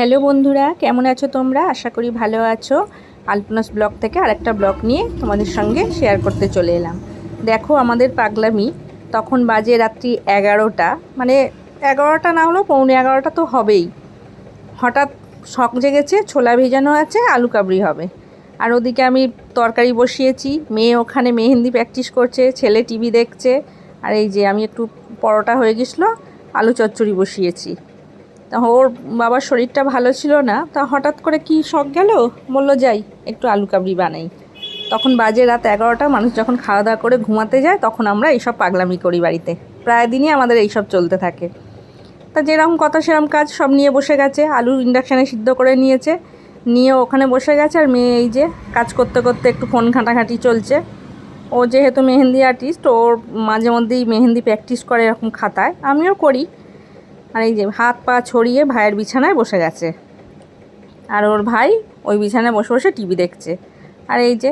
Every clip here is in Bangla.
হ্যালো বন্ধুরা, কেমন আছো তোমরা? আশা করি ভালো আছো। আলপনাস ব্লগ থেকে আরেকটা ব্লগ নিয়ে তোমাদের সঙ্গে শেয়ার করতে চলে এলাম। দেখো আমাদের পাগলামি, তখন বাজে রাত্রি এগারোটা। মানে এগারোটা না হলেও পৌনে এগারোটা তো হবেই। হঠাৎ শখ জেগেছে, ছোলা ভেজানো আছে, আলু কাবড়ি হবে। আর ওদিকে আমি তরকারি বসিয়েছি, মেয়ে ওখানে মেহেন্দি প্র্যাকটিস করছে, ছেলে টিভি দেখছে। আর এই যে আমি একটু পরোটা হয়ে গেছিল, আলু চচ্চড়ি বসিয়েছি। তা ওর বাবার শরীরটা ভালো ছিল না, তা হঠাৎ করে কি শখ গেল? বলল, যাই, একটু আলু কাবড়ি বানাই। তখন বাজে রাত এগারোটা, মানুষ যখন খাওয়া দাওয়া করে ঘুমাতে যায়, তখন আমরা এইসব পাগলামি করি বাড়িতে। প্রায় দিনই আমাদের এইসব চলতে থাকে। তা যেরকম কথা, সেরকম কাজ সব নিয়ে বসে গেছে। আলু ইন্ডাকশানে সিদ্ধ করে নিয়েছে, নিয়ে ওখানে বসে গেছে। আর মেয়ে এই যে কাজ করতে করতে একটু ফোন ঘাঁটাঘাঁটি চলছে। ও যেহেতু মেহেন্দি আর্টিস্ট ওর মাঝে মধ্যেই মেহেন্দি প্র্যাকটিস করে এরকম খাতায়। আমিও করি। আর এই যে হাত পা ছড়িয়ে ভাইয়ের বিছানায় বসে গেছে। আর ওর ভাই ওই বিছানায় বসে বসে টিভি দেখছে। আর এই যে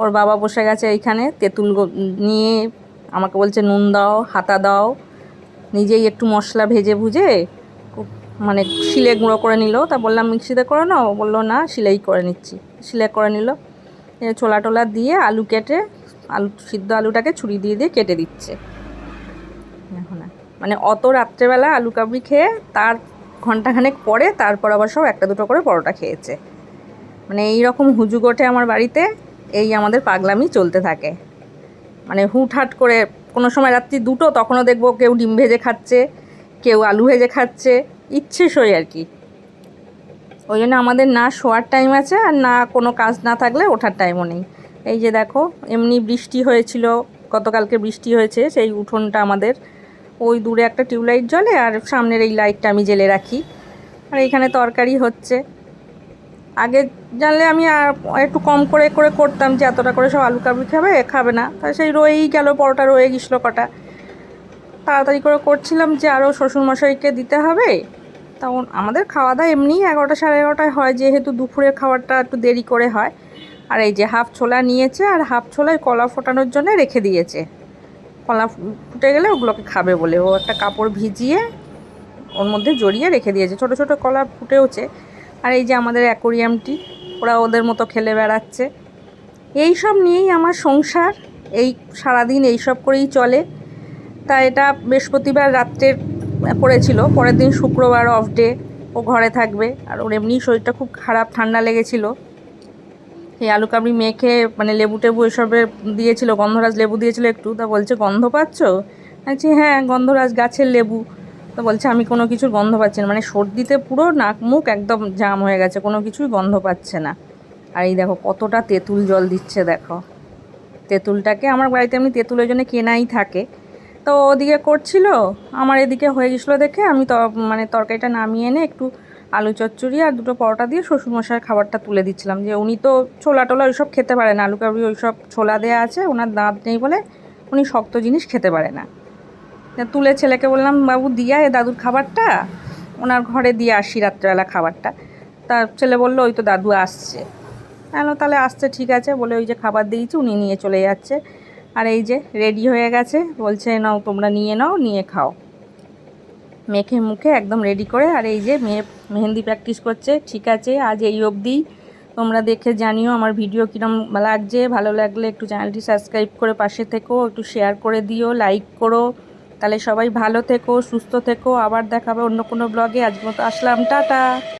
ওর বাবা বসে গেছে এইখানে, তেঁতুল নিয়ে আমাকে বলছে, নুন দাও, হাতা দাও। নিজেই একটু মশলা ভেজে ভুজে মানে শিলে গুঁড়ো করে নিল। তা বললাম, মিক্সিতে করে নাও? বলল, না, শিলেই করে নিচ্ছি। শিলে করে নিল। ছোলা টোলা দিয়ে আলু কেটে, আলু সিদ্ধ আলুটাকে ছুরি দিয়ে দিয়ে কেটে দিচ্ছে। এখন। মানে অত রাত্রেবেলা আলু কাবড়ি খেয়ে তার ঘন্টাখানেক পরে তারপর আবার সব একটা দুটো করে পরোটা খেয়েছে। মানে এই রকম হুজুগ ওঠে আমার বাড়িতে, এই আমাদের পাগলামি চলতে থাকে। মানে হুটহাট করে কোনো সময় রাত্রি দুটো তখনও দেখব কেউ ডিম ভেজে খাচ্ছে, কেউ আলু ভেজে খাচ্ছে, ইচ্ছে সই আর কি। ওই জন্য আমাদের না শোয়ার টাইম আছে আর না কোনো কাজ না থাকলে ওঠার টাইমও নেই। এই যে দেখো, এমনি বৃষ্টি হয়েছিল, গতকালকে বৃষ্টি হয়েছে, সেই উঠোনটা আমাদের ওই দূরে একটা টিউবলাইট জ্বলে আর সামনের এই লাইটটা আমি জেলে রাখি। আর এইখানে তরকারি হচ্ছে। আগে জানলে আমি আর একটু কম করে করে করতাম যে এতটা করে সব আলু কাবড়ি খাবে খাবে না। তা সেই রয়েই গেল, পরোটা রয়ে গেছিল কটা। তাড়াতাড়ি করে করছিলাম যে আরও শ্বশুরমশাইকে দিতে হবে। তখন আমাদের খাওয়া দাওয়া এমনিই এগারোটা সাড়ে এগারোটায় হয়, যেহেতু দুপুরের খাবারটা একটু দেরি করে হয়। আর এই যে হাফ ছোলা নিয়েছে আর হাফ ছোলায় কলা ফোটানোর জন্য রেখে দিয়েছে। কলা ফুটে গেলে ওগুলোকে খাবে বলে। ও একটা কাপড় ভিজিয়ে ওর মধ্যে জড়িয়ে রেখে দিয়েছে। ছোট ছোট কলা ফুটেওছে। আর এই যে আমাদের অ্যাকোরিয়ামটি, ওরা ওদের মতো খেলে বেড়াচ্ছে। এই সব নিয়েই আমার সংসার। এই সারাদিন এই সব করেই চলে। তা এটা বৃহস্পতিবার রাত্রে করেছিল। পরের দিন শুক্রবার অফ ডে ও ঘরে থাকবে। আর ওর এমনি শরীরটা খুব খারাপ, ঠান্ডা লেগেছিল। এই আলু কাবড়ি মেখে মানে লেবু টেবু এসবে দিয়েছিল, গন্ধরাজ লেবু দিয়েছিল একটু। তা বলছে, গন্ধ পাচ্ছ? বলছি হ্যাঁ গন্ধরাজ গাছের লেবু। তো বলছে, আমি কোনো কিছুর গন্ধ পাচ্ছি না। মানে সর্দিতে পুরো নাক মুখ একদম জাম হয়ে গেছে, কোনো কিছুই গন্ধ পাচ্ছে না। আর এই দেখো, কতটা তেঁতুল জল দিচ্ছে, দেখো। তেঁতুলটাকে আমার বাড়িতে এমনি তেঁতুলের জন্য কেনাই থাকে। তো ওদিকে করছিল, আমার এদিকে হয়ে গেছিল দেখে আমি মানে তরকারিটা নামিয়ে এনে একটু আলু চচ্চড়ি আর দুটো পরোটা দিয়ে শ্বশুরমশাইয়ের খাবারটা তুলে দিচ্ছিলাম। যে উনি তো ছোলা টোলা ওইসব খেতে পারে না, আলু কাবড়ি ওইসব ছোলা দেওয়া আছে, ওনার দাঁত নেই বলে উনি শক্ত জিনিস খেতে পারে না। তুলে ছেলেকে বললাম, বাবু, দিয়া এ দাদুর খাবারটা, ওনার ঘরে দিয়ে আসি রাত্রেবেলা খাবারটা। তা ছেলে বলল, ওই তো দাদু আসছে। কেন তাহলে আসছে, ঠিক আছে। বলে ওই যে খাবার দিয়েছি, উনি নিয়ে চলে যাচ্ছে। আর এই যে রেডি হয়ে গেছে, বলছে, নাও, তোমরা নিয়ে নাও, নিয়ে খাও। মেখে মুখে একদম রেডি করে, আর এই যে মেয়ে মেহেন্দি প্র্যাকটিস করছে, ঠিক আছে, আজ এই অবধি। তোমরা দেখে জানিও আমার ভিডিও কীরম লাগছে, ভালো লাগলে একটু চ্যানেলটি সাবস্ক্রাইব করে পাশে থেকো, একটু শেয়ার করে দিও লাইক করো। তাহলে সবাই ভালো থেকো, সুস্থ থেকো, আবার দেখাবে অন্য কোনো ব্লগে আজ মতো আসলাম, টাটা!